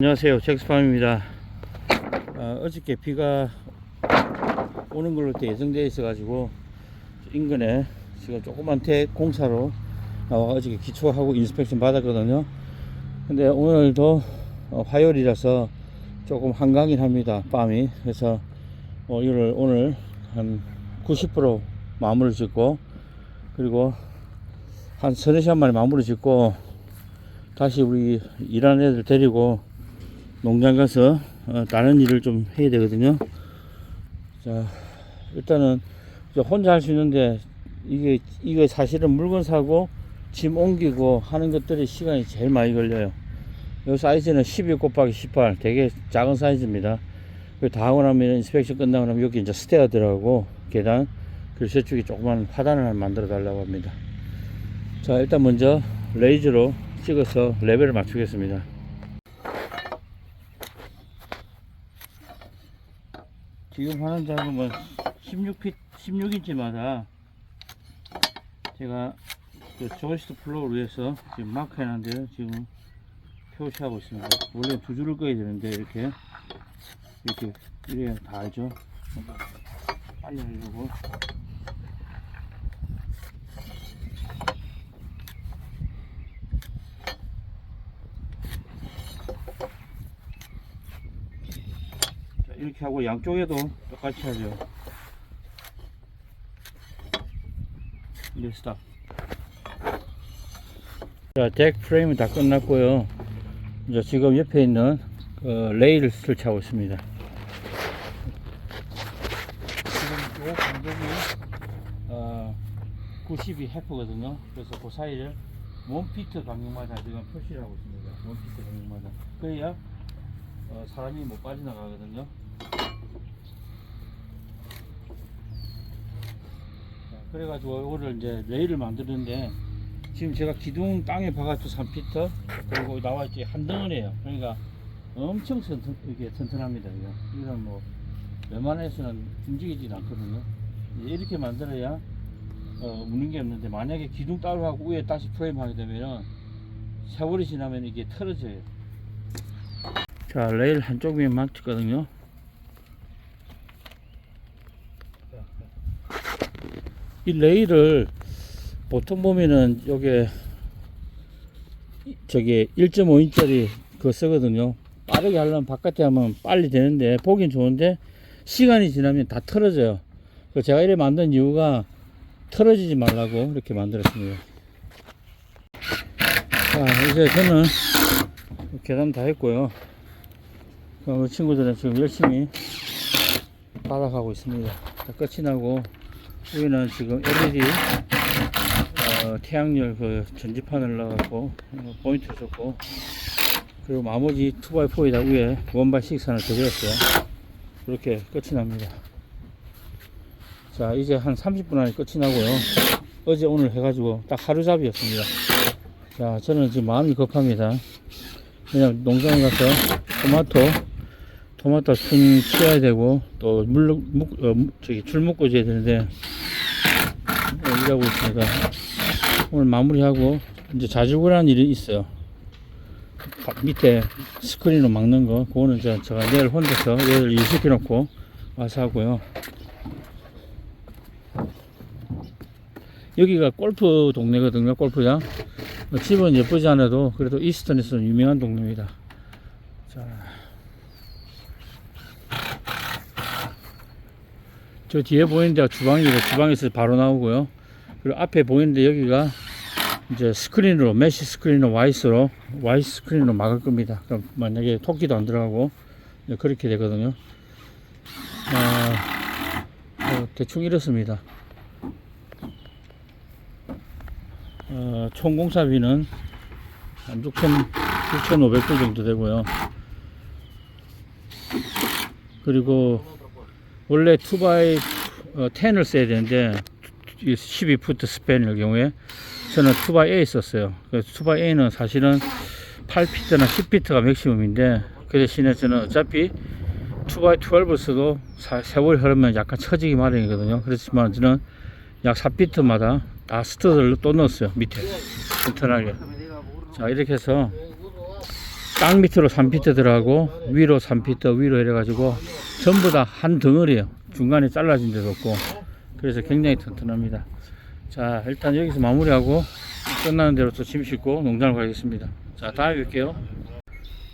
안녕하세요. 잭스팜입니다. 어, 어저께 비가 오는 걸로 또 예정되어 있어 가지고 인근에 지금 조그만 대 공사로 나와 어저께 기초하고 인스펙션 받았거든요. 근데 오늘도 어, 화요일이라서 조금 한강이긴 합니다 밤이. 그래서 어, 이를 오늘 한 90% 마무리 짓고 그리고 한 서너 시간 만에 마무리 짓고 다시 우리 일하는 애들 데리고 농장 가서 어, 다른 일을 좀 해야 되거든요. 자, 일단은 혼자 할 수 있는데 이게 이게 사실은 물건 사고 짐 옮기고 하는 것들이 시간이 제일 많이 걸려요. 이 사이즈는 12 곱하기 18 되게 작은 사이즈입니다. 그다 하고 나면 인스펙션 끝나고 나면 여기 이제 스테어 들어가고 계단 그리고 저쪽에 조그만 화단을 만들어 달라고 합니다. 자 일단 먼저 레이저로 찍어서 레벨을 맞추겠습니다. 지금 하는 작업은 16피, 16인치마다 제가 그 조이스트 플로우를 위해서 지금 마크 해놨는데요. 지금 표시하고 있습니다. 원래 두 줄을 꺼야 되는데 이렇게 이렇게 이래야 다 알죠. 빨리 하려고. 이렇게 하고 양쪽에도 똑같이 하죠. 이제 스탑. 자, 덱 프레임은 다 끝났고요. 이제 지금 옆에 있는 그 레일을 설치하고 있습니다. 지금 요 간격이 어, 90이 해프거든요. 그래서 그 사이를 원피트 간격마다 지금 표시를 하고 있습니다. 원피트 간격마다. 그래야 어, 사람이 못 빠져나가거든요. 그래가지고 이거를 이제 레일을 만드는데 지금 제가 기둥 땅에 박아서 3피터 그리고 나와 있지 한 덩어리예요. 그러니까 엄청 튼튼, 이게 튼튼합니다. 이거. 이건 뭐 웬만해서는 움직이진 않거든요. 이렇게 만들어야 어, 묻는 게 없는데 만약에 기둥 따로 하고 위에 다시 프레임 하게 되면은 세월이 지나면 이게 틀어져요. 자 레일 한쪽 위에 맞췄거든요. 이 레일을 보통 보면은 요게 저기 1.5인짜리 그거 쓰거든요. 빠르게 하려면 바깥에 하면 빨리 되는데 보긴 좋은데 시간이 지나면 다 틀어져요. 제가 이래 만든 이유가 틀어지지 말라고 이렇게 만들었습니다. 자, 이제 저는 계단 다 했고요. 그 친구들은 지금 열심히 바닥하고 있습니다. 자, 끝이 나고 여기는 지금 LED 어, 태양열 그 전지판을 넣어갖고 어, 포인트 줬고 그리고 나머지 2x4에다 위에 1x6 하나 더 그렸어요. 그렇게 끝이 납니다. 자 이제 한 30분 안에 끝이 나고요. 어제 오늘 해가지고 딱 하루 잡이였습니다. 자 저는 지금 마음이 급합니다. 그냥 농장에 가서 토마토 토마토 순 치워야 되고 또 물, 묵, 어, 무- 저기 줄 묶어 줘야 되는데 어, 일하고 있으니까 오늘 마무리하고 이제 자주구라는 일이 있어요. 바- 밑에 스크린으로 막는 거 그거는 저, 제가 내일 혼자서 얘를 일시켜 놓고 와서 하고요. 여기가 골프 동네거든요. 골프장. 뭐 집은 예쁘지 않아도 그래도 이스턴에서는 유명한 동네입니다. 자. 저 뒤에 보이는 데가 주방이고 주방에서 바로 나오고요. 그리고 앞에 보이는데 여기가 이제 스크린으로 메시 스크린으로 와이스로 와이스 스크린으로 막을 겁니다. 그럼 만약에 토끼도 안 들어가고 이제 그렇게 되거든요. 아, 어, 대충 이렇습니다. 어, 총 공사비는 한 6천 6,500불 정도 되고요. 그리고 원래 2x 어, 10을 써야 되는데 12푸트 스팬일 경우에 저는 2x8 썼어요. 그래서 2x8는 사실은 8피트나 10피트가 맥시멈인데 그 대신에 저는 어차피 2x12을 써도 사- 세월이 흐르면 약간 처지기 마련이거든요. 그렇지만 저는 약 4피트마다 다 스터드를 또 넣었어요. 밑에 튼튼하게. 자 이렇게 해서 땅 밑으로 3피트 들어가고 위로 3피트 위로 이래가지고 전부 다 한 덩어리에요. 중간에 잘라진 데도 없고. 그래서 굉장히 튼튼합니다. 자 일단 여기서 마무리하고 끝나는 대로 또 짐 싣고 농장을 가겠습니다. 자 다음에 뵐게요.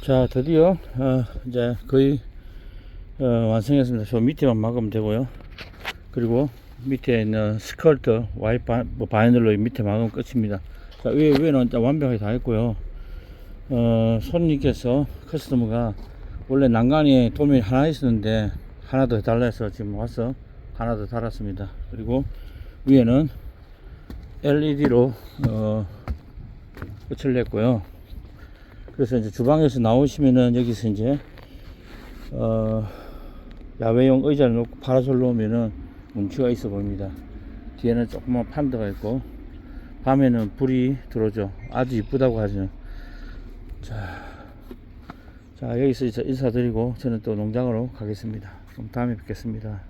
자 드디어 어, 이제 거의 어, 완성했습니다. 저 밑에만 막으면 되고요. 그리고 밑에 있는 스컬트 와이프 뭐 바이널로 밑에 막으면 끝입니다. 자 위에 위에는 완벽하게 다 했고요 어, 손님께서 커스터머가 원래 난간에 도면이 하나 있었는데 하나 더 달라 해서 지금 와서 하나 더 달았습니다. 그리고 위에는 LED로 어, 끝을 냈고요. 그래서 이제 주방에서 나오시면은 여기서 이제 어, 야외용 의자를 놓고 파라솔 놓으면은 운치가 있어 보입니다. 뒤에는 조그만 판드가 있고 밤에는 불이 들어오죠. 아주 이쁘다고 하죠 자, 자 여기서 인사드리고 저는 또 농장으로 가겠습니다. 그럼 다음에 뵙겠습니다.